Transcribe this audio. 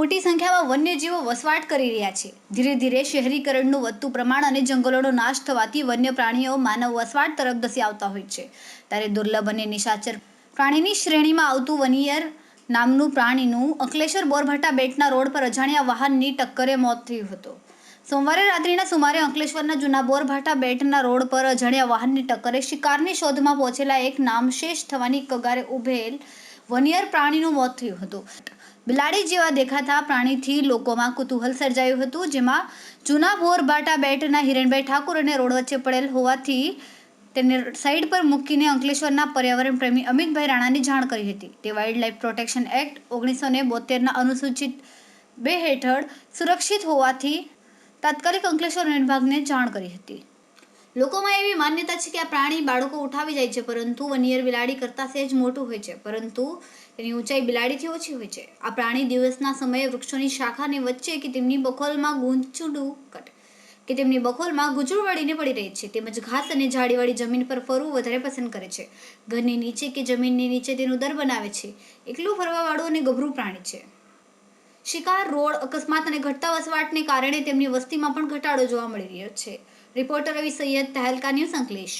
વન્યજીવો વસવાટ કરી રહ્યા છે. ધીરે ધીરે શહેરીકરણનું વધતું પ્રમાણ અને જંગલોનો નાશ થવાથી વન્ય પ્રાણીઓ માનવ વસવાટ તરફ ધસી આવતા હોય છે. ત્યારે દુર્લભ અને નિશાચર પ્રાણીની શ્રેણીમાં આવતું વનિયર નામનું પ્રાણીનું અંકલેશ્વર બોરભાટા બેટના રોડ પર અજાણ્યા વાહનની ટક્કરે મોત થયું હતું. સોમવારે રાત્રિના સુમારે અંકલેશ્વરના જૂના બોરભાટા બેટના રોડ પર અજાણ્યા વાહનની ટક્કરે શિકારની શોધમાં પહોંચેલા એક નામશેષ થવાની કગારે ઉભેલ વનિયર પ્રાણીનું મોત થયું હતું. બિલાડી જેવા દેખાતા પ્રાણીથી લોકોમાં કુતૂહલ સર્જાયું હતું, જેમાં જૂના બોરભાટા બેટના હિરણભાઈ ઠાકુર અને રોડ વચ્ચે પડેલ હોવાથી તેને સાઈડ પર મૂકીને અંકલેશ્વરના પર્યાવરણ પ્રેમી અમિતભાઈ રાણાની જાણ કરી હતી. તે વાઇલ્ડ લાઇફ પ્રોટેક્શન એક્ટ ઓગણીસો ને બોતેરના અનુસૂચિત બે હેઠળ સુરક્ષિત હોવાથી તાત્કાલિક અંકલેશ્વર વિભાગને જાણ કરી હતી. લોકોમાં એવી માન્યતા છે કે આ પ્રાણી બાળકો ઉઠાવી જાય છે, પરંતુ વનિયર બિલાડી કરતાં સહેજ મોટું હોય છે, પરંતુ તેની ઊંચાઈ બિલાડીથી ઓછી હોય છે. આ પ્રાણી દિવસના સમયે વૃક્ષોની શાખાની વચ્ચે કે તેમની બખોલમાં ગૂંચડું કટ, કે તેમની બખોલમાં ગુજરું વળીને પડી રહે છે, તેમજ ઘાસ અને ઝાડીવાળી જમીન પર ફરવું વધારે પસંદ કરે છે. ઘરની નીચે કે જમીનની નીચે તેનું દર બનાવે છે. એકલું ફરવાવાળું અને ગભરું પ્રાણી છે. શિકાર રોડ અકસ્માત અને ઘટતા વસવાટને કારણે તેમની વસ્તીમાં પણ ઘટાડો જોવા મળી રહ્યો છે. Reporter Ravi Syed Tehelka news અંકલેશ.